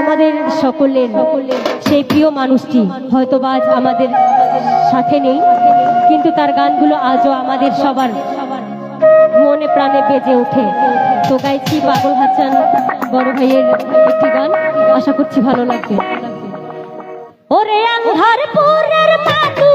আমাদের সকলের, সেই প্রিয় মানুষটি হয়তো আজ আমাদের সাথে নেই, কিন্তু তার গানগুলো আজও আমাদের সবার মনে প্রাণে বেজে ওঠে। তো গাইছি পাগল হাসান বড় ভাইয়ের একটি গান, আশা করছি ভালো লাগবে। ওরে আন্ধার পুরের পাগল